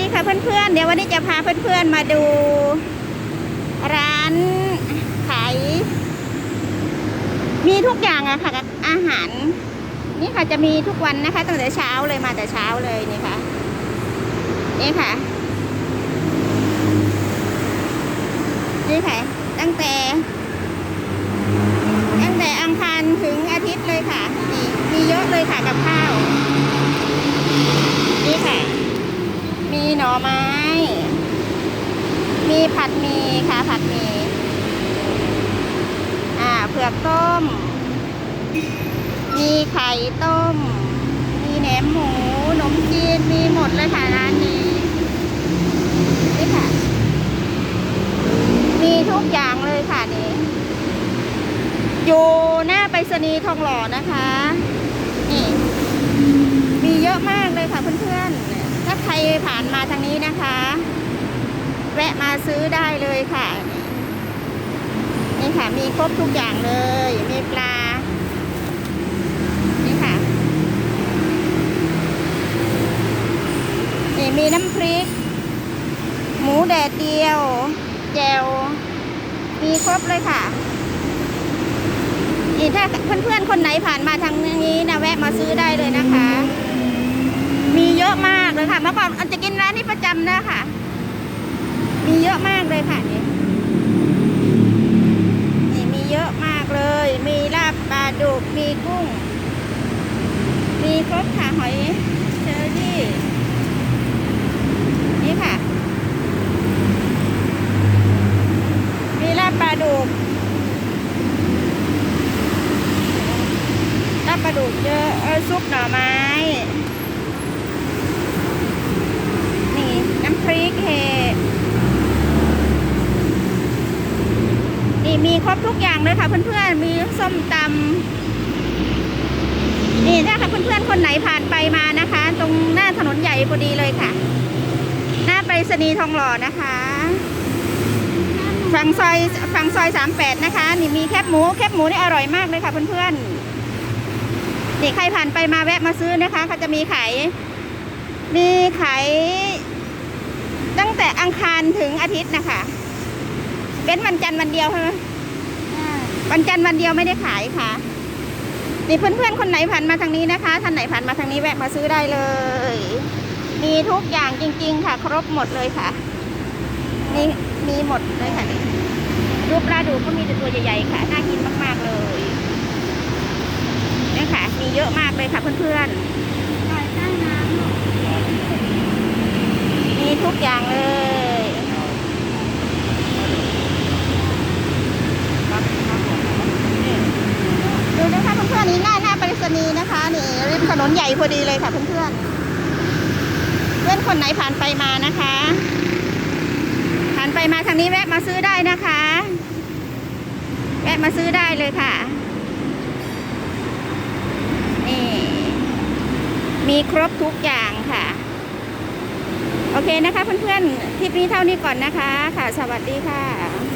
ดีค่ะเพื่อนๆ เดี๋ยววันนี้จะพาเพื่อนๆมาดู ร้านขายมีทุกอย่างอะค่ะอาหาร นี่ค่ะจะมีทุกวันนะคะตั้งแต่เช้าเลยมาแต่เช้าเลยนี่ค่ะ นี่ค่ะ นี่ค่ะ ตั้งแต่ตั้งแต่อังคารถึงอาทิตย์เลยค่ะ มีเยอะเลยค่ะกับข้าว นี่ค่ะ มีห น่อไม้ มีผัดหมีค่ะ ผัดหมีอ่าเผือกต้ม มีไข่ต้ม มีแหนมหมูนมจีน มีหมดเลยค่ะร้านนี้นี่ค่ะ มีทุกอย่างเลยค่ะนี่อยู่หน้าไปรษณีย์ทองหล่อนะคะ นี่ มีเยอะมากเลยค่ะเพื่อนๆ ใครผ่านมาทางนี้นะคะ แวะมาซื้อได้เลยค่ะ นี่ค่ะมีครบทุกอย่างเลย มีปลา นี่ค่ะ นี่มีน้ำพริก หมูแดดเดียว แจวมีครบเลยค่ะนี่ถ้าเพื่อนๆคนไหนผ่านมาทางนี้นะแวะมาซื้อได้เลยนะคะากเลยค่ะเมื่อกอันจะกินร้านนี้ประจำนะค่ะ มีเยอะมากเลยค่ะนี่นี่มีเยอะมากเลย มีลาบปลาดุกมีกุ้ง มีครบค่ะหอยเชอรี่นี่ค่ะ มีลาบปลาดุกลาบปลาดุกเยอะซุปหน่อไม้ นี่น้ำพริกเห็ดนี่มีครบทุกอย่างเลยค่ะเพื่อนๆ มีส้มตำนี่ถ้าค่ะเพื่อนๆ คนไหนผ่านไปมานะคะ ตรงหน้าถนนใหญ่พอดีเลยค่ะ หน้าไปรษณีย์ทองหล่อนะคะฝั่งซอยฝั่งซอยสามแปดนะคะ นี่มีแคบหมูแคบหมูนี่อร่อยมากเลยค่ะเพื่อนๆนี่ใครผ่านไปมาแวะมาซื้อนะคะเขาจะมีขายมีขาย ตั้งแต่อังคารถึงอาทิตย์นะคะเป็นวันจันทร์วันเดียวใช่ไหมวันจันทร์วันเดียวไม่ได้ขายค่ะนี่เพื่อนๆคนไหนผ่านมาทางนี้นะคะท่านไหนผ่านมาทางนี้แวะมาซื้อได้เลย มีทุกอย่างจริง ๆ ค่ะ ครบหมดเลยค่ะ นี่มีหมดเลยค่ะนี่รูปปลาดูก็มีแต่ตัวใหญ่ๆค่ะน่ากินมากๆเลยนี่ค่ะ มีเยอะมากเลยค่ะเพื่อนๆ มี ทุกอย่างเลยดูนะคะเพื่อนๆนี่หน้าหน้าไปรษณีย์นะคะนี่ริมถนนใหญ่พอดีเลยค่ะเพื่อนๆเพื่อนคนไหนผ่านไปมานะคะ ผ่านไปมาทางนี้แวะมาซื้อได้นะคะ แวะมาซื้อได้เลยค่ะนี่มีครบทุกอย่างค่ะ โอเคนะคะเพื่อนๆ คลิปนี้เท่านี้ก่อนนะคะ ค่ะ สวัสดีค่ะ